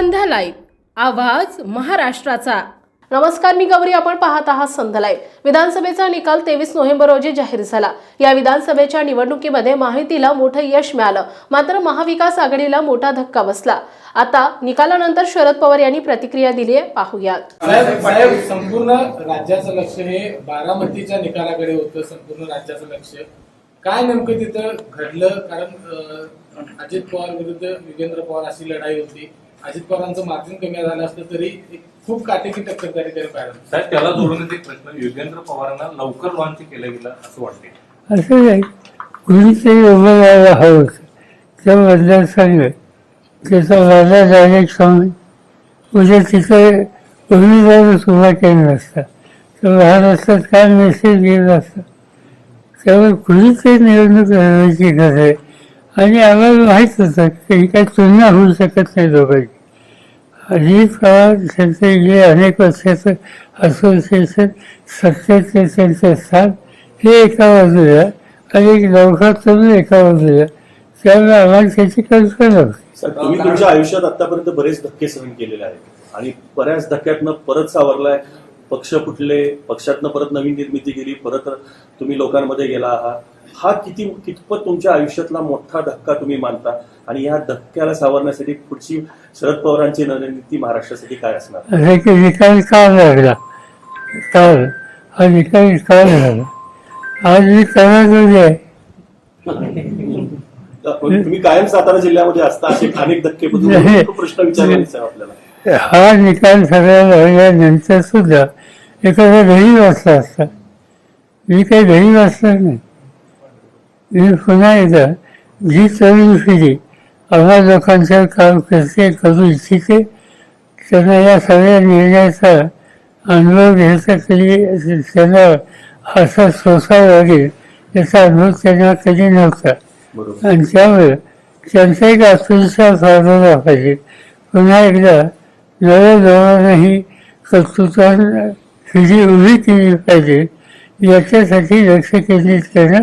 संध्या live आवाज महाराष्ट्राचा. नमस्कार मी गौरी. आपण पाहत आहात संध्या लाईव्ह विधानसभेचा निकाल तेवीस नोव्हेंबर रोजी जाहीर झाला. या विधानसभेच्या निवडणुकीमध्ये माहितीला मोठं यश मिळालं. मात्र महाविकास आघाडीला मोठा धक्का बसला. आता निकालानंतर शरद पवार यांनी प्रतिक्रिया दिली आहे. पाहूयात. साहेब संपूर्ण राज्याचं लक्ष हे बारामतीच्या निकालाकडे होतं संपूर्ण राज्याचं लक्ष. काय नेमकं तिथं घडलं? कारण अजित पवार विरुद्ध युगेंद्र पवार अशी लढाई होती. अजित पवारांचं मार्जिन कमी झालं असतं तरी एक खूप काटेकी टक्कर त्या ठिकाणी पाहिलं साहेब त्याला जोडून एक प्रश्न युगेंद्र पवारांना लवकर लॉन्च केलं गेलं असं वाटते असं नाही. कुणीतरी उभं राहायला हवं होतं. त्या मतदारसंघ त्याचा वादा डायरेक्ट सांगून उद्या तिथे उमेदवारच उभा केला नसता. तर महाराष्ट्रात काय मेसेज गेला असता त्यामुळे कुणीतरी निवडणूक लढवायची गरज आहे. आणि आम्हाला माहीत होतं की ही काही तुलना होऊ शकत नाही दोघांची. अजित पवार त्यांचे गेले अनेक वर्षाचं असोसिएशन सत्तेचे त्यांचे स्थान हे एका बाजूला आणि लवकर तुम्ही एका बाजूला. त्यामुळे आम्हाला त्याची कल्पना होती. तुम्ही तुमच्या आयुष्यात आतापर्यंत बरेच धक्के सहन केलेले आहेत. आणि बऱ्याच धक्क्यातनं परत सावरलाय. पक्ष फुटले पक्षातनं परत नवीन निर्मिती केली परत तुम्ही लोकांमध्ये गेला आहात. हा किती कितपत तुमच्या आयुष्यातला मोठा धक्का तुम्ही मानता? आणि या धक्क्याला सावरण्यासाठी पुढची शरद पवारांची रणनीती महाराष्ट्रासाठी काय असणार? असे की निकाल का लागला काल हा निकाल का झाला? आज मी करायचं आहे. तुम्ही कायम सातारा जिल्ह्यामध्ये असता असे अनेक धक्के तो प्रश्न विचारायचा आहे आपल्याला. हा निकाल सगळ्या लागल्यानंतर सुद्धा एखादा घरी वाचला असता. मी काही घरी वाचणार नाही. मी पुन्हा एकदा जी तरुण पिढी आम्हा लोकांचं काम करते करू इच्छिते त्यांना या सगळ्या निर्णयाचा अनुभव घ्यायचा कधी त्यांना असा सोसावा लागेल याचा अनुभव त्यांना कधी नव्हता. आणि त्यामुळे त्यांचा एक आत्मविश्वास वाढवला पाहिजे. पुन्हा एकदा नव्या धोरणाही कर्तृत्वान हिजी उभी केली पाहिजे. याच्यासाठी लक्ष केंद्रित करणं